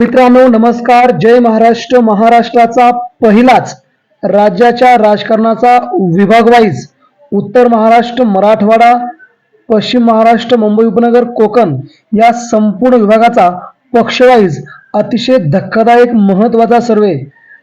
मित्रांनो नमस्कार. जय महाराष्ट्र. महाराष्ट्राचा पहिलाच राज्याच्या राजकारणाचा विभागवाईज उत्तर महाराष्ट्र मराठवाडा पश्चिम महाराष्ट्र मुंबई उपनगर कोकण या संपूर्ण विभागाचा पक्षवाईज अतिशय धक्कादायक महत्त्वाचा सर्वे.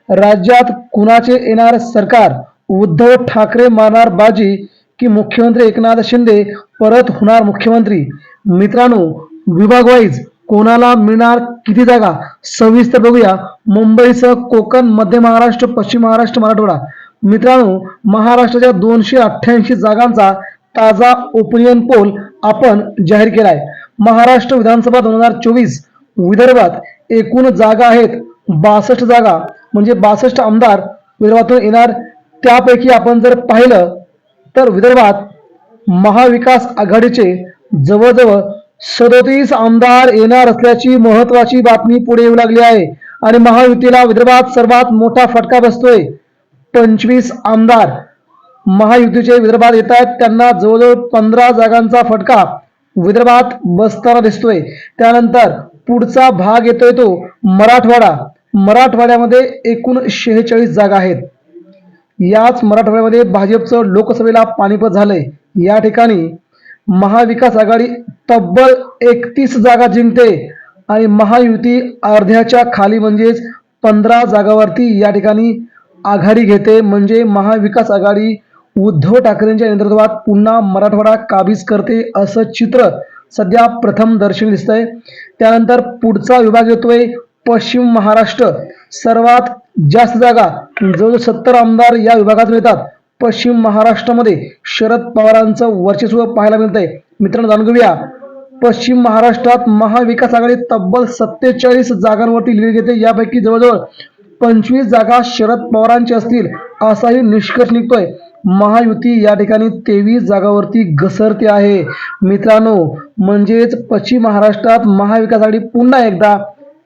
राज्यात कुणाचे येणार सरकार? उद्धव ठाकरे मारणार बाजी की मुख्यमंत्री एकनाथ शिंदे? परत होणार मुख्यमंत्री. मित्रांनो विभागवाईज कोणाला मिळणार किती जागा? सविस्तर बघूया. मुंबईसह कोकण मध्य महाराष्ट्र पश्चिम महाराष्ट्र मराठवाडा. मित्रांनो महाराष्ट्राच्या दोनशे अठ्ठ्याऐंशी जागांचा ताजा ओपिनियन पोल आपण जाहीर केलाय. महाराष्ट्र विधानसभा दोन हजार चोवीस विदर्भात एकूण जागा आहेत बासष्ट जागा. म्हणजे बासष्ट आमदार विदर्भातून येणार. त्यापैकी आपण जर पाहिलं तर विदर्भात महाविकास आघाडीचे जवळजवळ सदोतीस आमदार येणार असल्याची महत्वाची बातमी पुढे येऊ लागली आहे आणि महायुतीला विदर्भात सर्वात मोठा फटका बसतोय. पंचवीस आमदार महायुतीचे विदर्भात येत आहेत. त्यांना जवळजवळ पंधरा जागांचा फटका विदर्भात बसताना दिसतोय. त्यानंतर पुढचा भाग येतोय तो मराठवाडा. मराठवाड्यामध्ये एकूण शेहेचाळीस जागा आहेत. याच मराठवाड्यामध्ये भाजपचं लोकसभेला पाणीपत झालंय. या ठिकाणी महाविकास आघाडी तब्बल एकतीस जागा जिंकते आणि महायुती अर्ध्याच्या खाली म्हणजेच पंधरा जागावरती या ठिकाणी आघाडी घेते. म्हणजे महाविकास आघाडी उद्धव ठाकरेंच्या नेतृत्वात पुन्हा मराठवाडा काबीज करते असं चित्र सध्या प्रथम दर्शनी दिसतंय. त्यानंतर पुढचा विभाग येतोय पश्चिम महाराष्ट्र. सर्वात जास्त जागा जवळजवळ सत्तर आमदार या विभागात मिळतात. पश्चिम महाराष्ट्रामध्ये शरद पवारांचं वर्चस्व पाहायला मिळतंय. मित्रांनो जाणून घेऊया. पश्चिम महाराष्ट्रात महाविकास आघाडी तब्बल सत्तेचाळीस जागांवरती लीड घेते. यापैकी जवळजवळ पंचवीस जागा शरद पवारांची असतील असाही निष्कर्ष निघतोय. महायुती या ठिकाणी तेवीस जागावरती घसरते आहे. मित्रांनो म्हणजेच पश्चिम महाराष्ट्रात महाविकास आघाडी पुन्हा एकदा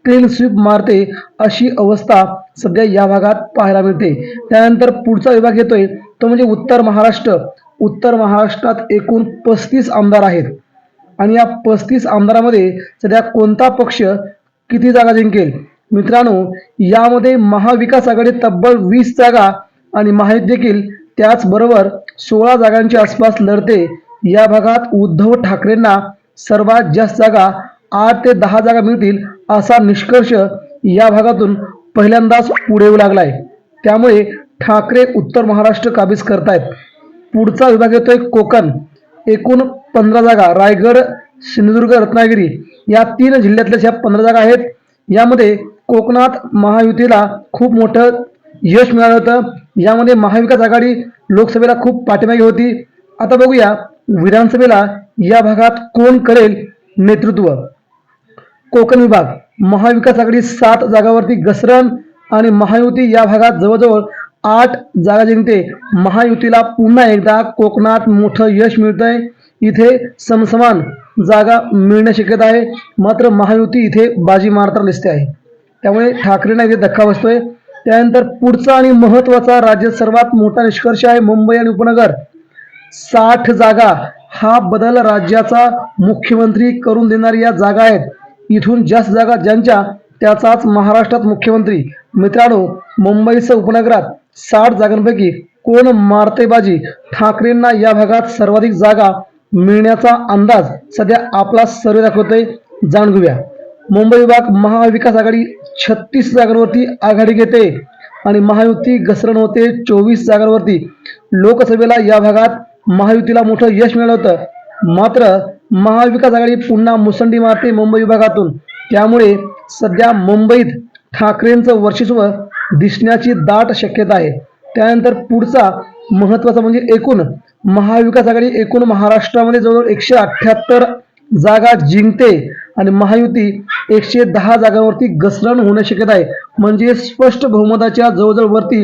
क्लीन स्वीप मारते अशी अवस्था सध्या या भागात पाहायला मिळते. त्यानंतर पुढचा विभाग येतोय. तो म्हणजे उत्तर महाराष्ट्र. उत्तर महाराष्ट्रात एकूण पस्तीस आमदार आहेत. आणि या पस्तीस आमदारामध्ये सध्या कोणता पक्ष किती जागा जिंकेल? मित्रांनो यामध्ये महाविकास आघाडी तब्बल वीस जागा आणि माहीत देखील त्याचबरोबर सोळा जागांच्या आसपास लढते. या भागात उद्धव ठाकरेंना सर्वात जास्त जागा आठ ते दहा जागा मिळतील असा निष्कर्ष या भागातून पहिल्यांदाच पुढे येऊ लागलाय. त्यामुळे ठाकरे उत्तर महाराष्ट्र काबीज करतायत. पुढचा विभाग येतोय कोकण. एकूण पंधरा जागा रायगड सिंधुदुर्ग रत्नागिरी या तीन जिल्ह्यातल्या ज्या पंधरा जागा आहेत. यामध्ये कोकणात महायुतीला खूप मोठं यश मिळालं होतं. यामध्ये महाविकास आघाडी लोकसभेला खूप पाठीमागे होती. आता बघूया विधानसभेला या भागात कोण करेल नेतृत्व? कोकण विभाग. महाविकास आघाडी सात जागावरती घसरण आणि महायुती या भागात जवळजवळ आठ जागा जिंकते. महायुतीला पुन्हा एकदा कोकणात मोठं यश मिळतंय. इथे समसमान जागा मिळणं शक्यता आहे. मात्र महायुती इथे बाजी मारताना दिसते आहे. त्यामुळे ठाकरेंना इथे धक्का बसतोय. त्यानंतर पुढचा आणि महत्त्वाचा राज्यात सर्वात मोठा निष्कर्ष आहे मुंबई आणि उपनगर. साठ जागा हा बदल राज्याचा मुख्यमंत्री करून देणारी या जागा आहेत. इथून जास्त जागा ज्यांच्या त्याचाच महाराष्ट्रात मुख्यमंत्री मित्रांनो मुंबईसह उपनगरात साठ जागांपैकी कोण मारते बाजी ठाकरेंना या भागात सर्वाधिक जागा मिळण्याचा अंदाज सध्या आपला सर्वे दाखवतोय. जाणून घेऊया मुंबई विभाग महाविकास आघाडी छत्तीस जागांवरती आघाडी घेते आणि महायुती घसरण होते चोवीस जागांवरती. लोकसभेला या भागात महायुतीला मोठं यश मिळालं होतं. मात्र महाविकास आघाडी पुन्हा मुसंडी मारते मुंबई विभागातून. त्यामुळे सध्या मुंबईत ठाकरेंचं वर्चस्व दिसण्याची दाट शक्यता आहे. त्यानंतर पुढचा महत्त्वाचा म्हणजे एकूण महाविकास आघाडी एकूण महाराष्ट्रामध्ये जवळजवळ एकशे अठ्ठ्याहत्तर जागा जिंकते आणि महायुती एकशे दहा जागांवरती घसरण होण्याची शक्यता आहे. म्हणजे स्पष्ट बहुमताच्या जवळजवळ वरती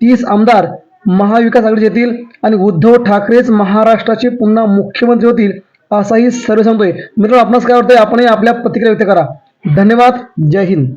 तीस आमदार महाविकास आघाडीचे येतील आणि उद्धव ठाकरेच महाराष्ट्राचे पुन्हा मुख्यमंत्री होतील असाही सर्व सांगतोय. मित्रांनो आपणास काय वाटतंय? आपणही आपल्या प्रतिक्रिया व्यक्त करा. धन्यवाद. जय हिंद.